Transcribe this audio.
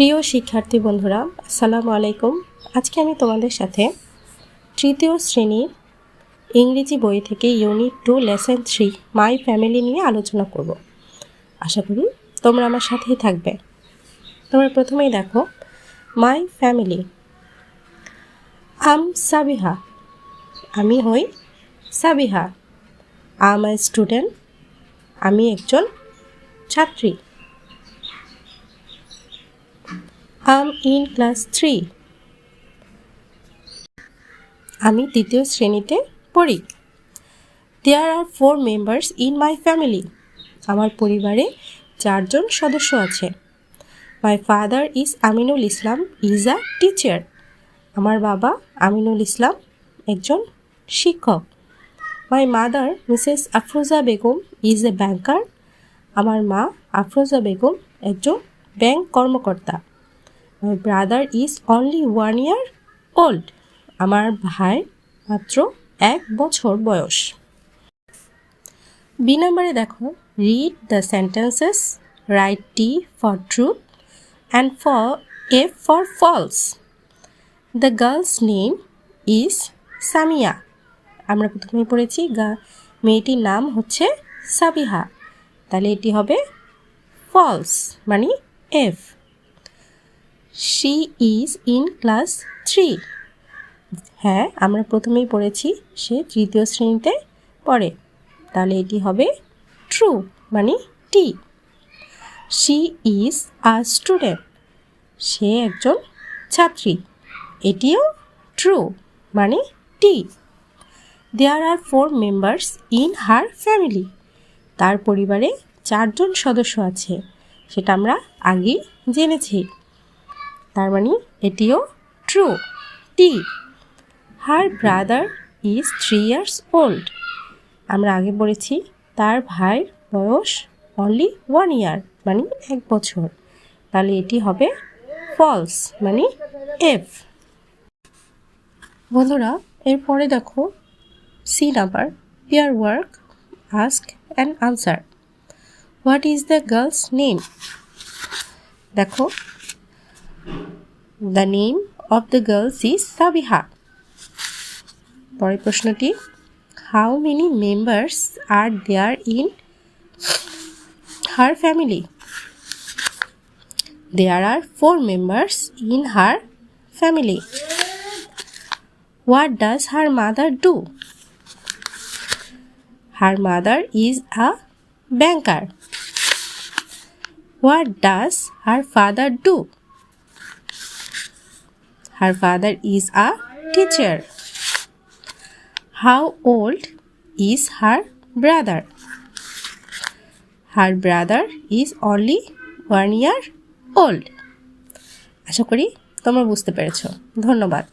প্রিয় শিক্ষার্থী বন্ধুরা, আসসালামু আলাইকুম। আজকে আমি তোমাদের সাথে তৃতীয় শ্রেণির ইংরেজি বই থেকে unit two lesson three my family নিয়ে আলোচনা করব। আশা করি তোমরা আমার সাথেই থাকবে। তোমরা প্রথমেই দেখো মাই ফ্যামিলি আম সাবিহা। আমি হই সাবিহা। আম আই স্টুডেন্ট আমি একজন ছাত্রী। I'm in class three. আমি তৃতীয় শ্রেণীতে পড়ি। There are four members in my family আমার পরিবারে চারজন সদস্য আছে। My father is Aminul Islam is a teacher আমার বাবা আমিনুল ইসলাম, একজন শিক্ষক। My mother Mrs Afroza Begum is a banker আমার মা আফরোজা বেগম একজন ব্যাংক কর্মকর্তা। My brother is only one year old আমার ভাই মাত্র এক বছর বয়স। বি নাম্বারে দেখো read the sentences write T for truth and for F for false the girl's name is Samia আমরা প্রথমেই পড়েছি, গা, মেয়েটির নাম হচ্ছে সাবিহা। তাহলে এটি হবে ফলস মানে F she is in class three হ্যাঁ আমরা প্রথমেই পড়েছি সে তৃতীয় শ্রেণীতে পড়ে। তাহলে এটি হবে ট্রু মানে T she is a student সে একজন ছাত্রী। এটিও ট্রু মানে T there are four members in her family তার পরিবারে চারজন সদস্য আছে, সেটা আমরা আগেই জেনেছি। তার মানে এটিও true T her brother is three years old আমরা আগে বলেছি তার ভাইয়ের বয়স অনলি ওয়ান ইয়ার মানে এক বছর। তাহলে এটি হবে ফলস মানে এফ বন্ধুরা, এরপরে দেখো C number pair work ask and answer what is the girl's name দেখো the name of the girls is Sabiha পরের প্রশ্নটি how many members are there in her family there are four members in her family what does her mother do her mother is a banker what does her father do Her father is a teacher. How old is her brother? Her brother is only one year old. আশা করি তোমরা বুঝতে পেরেছ ধন্যবাদ